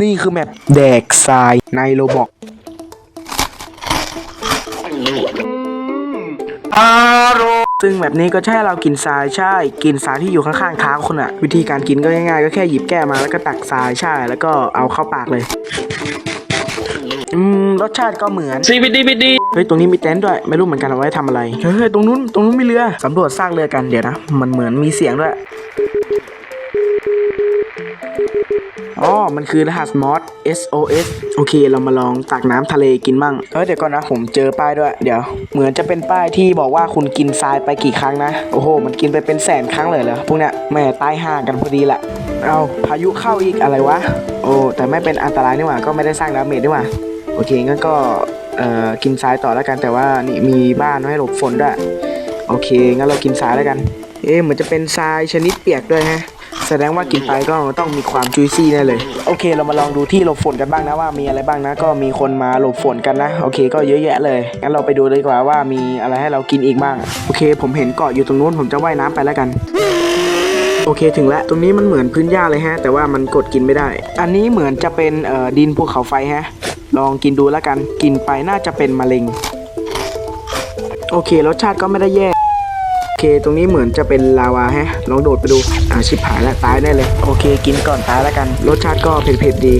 นี่คือแมปแดกทรายในโรบอกซึ่งแบบนี้ก็ใช่เรากินทรายใช่ กินทรายที่อยู่ข้างๆเท้าคุณอะวิธีการกินก็ง่ายๆ ก็แค่หยิบแก้วมาแล้วก็ตักทรายใช่ แล้วก็เอาเข้าปากเลย อืมรสชาติก็เหมือน CBDBD เฮ้ยตรงนี้มีเต็นท์ด้วย ไม่รู้เหมือนกันเอาไว้ทำอะไร เฮ้ยเฮ้ยตรงนู้นตรงนู้นมีเรือสำรวจซากเรือกันเดี๋ยวนะ มันเหมือนมีเสียงด้วย อ๋อ มันคือรหัสมอส SOS โอเค เรามาลองตักน้ำทะเลกินบ้างเฮ้ยเดี๋ยวก่อนนะ ผมเจอป้ายด้วย เดี๋ยว เหมือนจะเป็นป้ายที่บอกว่าคุณกินทรายไปกี่ครั้งนะ โอ้โห มันกินไปเป็นแสนครั้งเลยเหรอ พวกเนี้ยแม่ตายห่างกันพอดีแหละ เอาพายุเข้าอีกอะไรวะ โอ้ แต่ไม่เป็นอันตรายนี่หว่า ก็ไม่ได้สร้างดาเมจนี่หว่า โอเค งั้นก็ เอ่อ กินทรายต่อแล้วกัน แต่ว่านี่มีบ้านไว้ให้หลบฝนด้วย โอเค งั้นเรากินทรายแล้วกัน เอ๊ะเหมือนจะเป็นทรายชนิดเปียกด้วยฮะ แสดงว่ากินไปก็ต้องมีความจุยซี่แน่เลย โอเค เรามาลองดูที่หลบฝนกันบ้างนะว่ามีอะไรบ้างนะ ก็มีคนมาหลบฝนกันนะ โอเค ก็เยอะแยะเลยงั้นเราไปดูเลยดีกว่าว่ามีอะไรให้เรากินอีกบ้าง โอเค ผมเห็นเกาะอยู่ตรงนู้นผมจะว่ายน้ำไปแล้วกัน โอเคถึงแล้วตรงนี้มันเหมือนพื้นหญ้าเลยฮะ แต่ว่ามันกดกินไม่ได้ อันนี้เหมือนจะเป็นเอ่อดินภูเขาไฟฮะ ลองกินดูแล้วกัน กินไปน่าจะเป็นมะเร็ง โอเครสชาติก็ไม่ได้แย่ โอเค ตรงนี้เหมือนจะเป็นลาวาแฮะ ลองโดดไปดู อ่าชิบหายแล้วตายแน่เลย โอเค กินก่อนตายแล้วกัน รสชาติก็เผ็ดๆดี